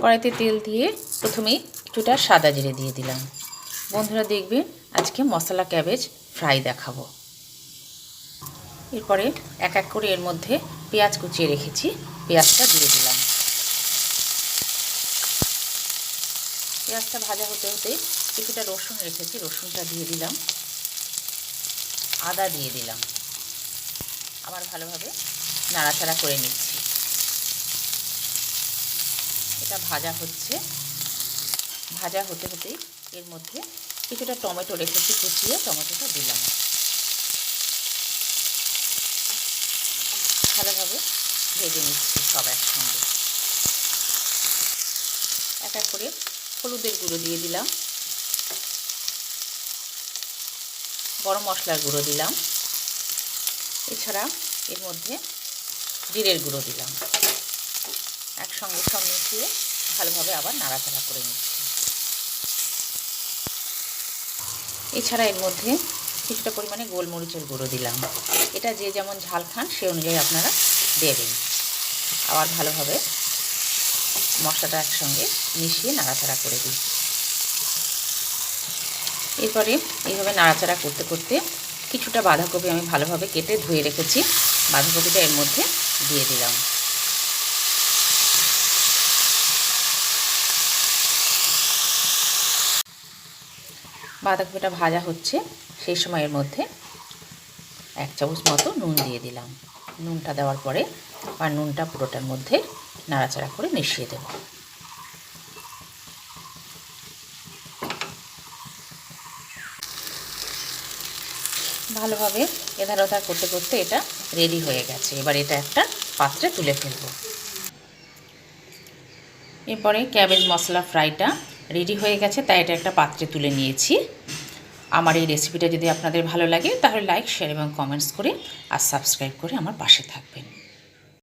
কড়াইতে তেল দিয়ে প্রথমেই একটুটা সাদা জিরে দিয়ে দিলাম। বন্ধুরা দেখবে আজকে মশলা ক্যাবেজ ফ্রাই দেখাবো। এরপরে এক এক করে এর মধ্যে পেঁয়াজ কুচিয়ে রেখেছি, পেঁয়াজটা দিয়ে দিলাম। পেঁয়াজটা ভাজা হতে হতে কিছুটা রসুন রেখেছি, রসুনটা দিয়ে দিলাম। আদা দিয়ে দিলাম। আবার ভালোভাবে নাড়াচাড়া করে নিচ্ছি। এটা ভাজা হচ্ছে। ভাজা হতে হতে এর মধ্যে কিছুটা টমেটো রেখেছি, কুচিয়ে টমেটোটা দিলাম। ভালোভাবে ভেজে নিচ্ছি সব একসঙ্গে। এক এক করে হলুদের গুঁড়ো দিয়ে দিলাম। গরম মশলার গুঁড়ো দিলাম। এছাড়া এর মধ্যে জিরের গুঁড়ো দিলাম। একসঙ্গে সব মিশিয়ে ভালোভাবে আবার নাড়াচাড়া করে নিচ্ছি। এছাড়া এর মধ্যে কিছুটা পরিমাণে গোলমরিচের গুঁড়ো দিলাম। এটা যে যেমন ঝাল খান, সে অনুযায়ী আপনারা দেবেন আবার ভালোভাবে মশলাটা একসঙ্গে মিশিয়ে নাড়াচাড়া করে দিই এরপরে এইভাবে নাড়াচাড়া করতে করতে কিছুটা বাঁধাকপি আমি ভালোভাবে কেটে ধুয়ে রেখেছি। বাঁধাকপিটা এর মধ্যে দিয়ে দিলাম। বাঁধাকপিটা ভাজা হচ্ছে, সেই সময়ের মধ্যে এক চামচ মতো নুন দিয়ে দিলাম। নুনটা দেওয়ার পরে আর নুনটা পুরোটার মধ্যে নাড়াচাড়া করে মিশিয়ে দেব। ভালোভাবে এধার ওধার করতে করতে এটা রেডি হয়ে গেছে। এবার এটা একটা পাত্রে তুলে ফেলব। এরপরে ক্যাবেজ মশলা ফ্রাইটা রেডি হয়ে গেছে, তাই এটা একটা পাত্রে তুলে নিয়েছি। আমার এই রেসিপিটা যদি আপনাদের ভালো লাগে, তাহলে লাইক শেয়ার এবং কমেন্টস করে আর সাবস্ক্রাইব করে আমার পাশে থাকবেন।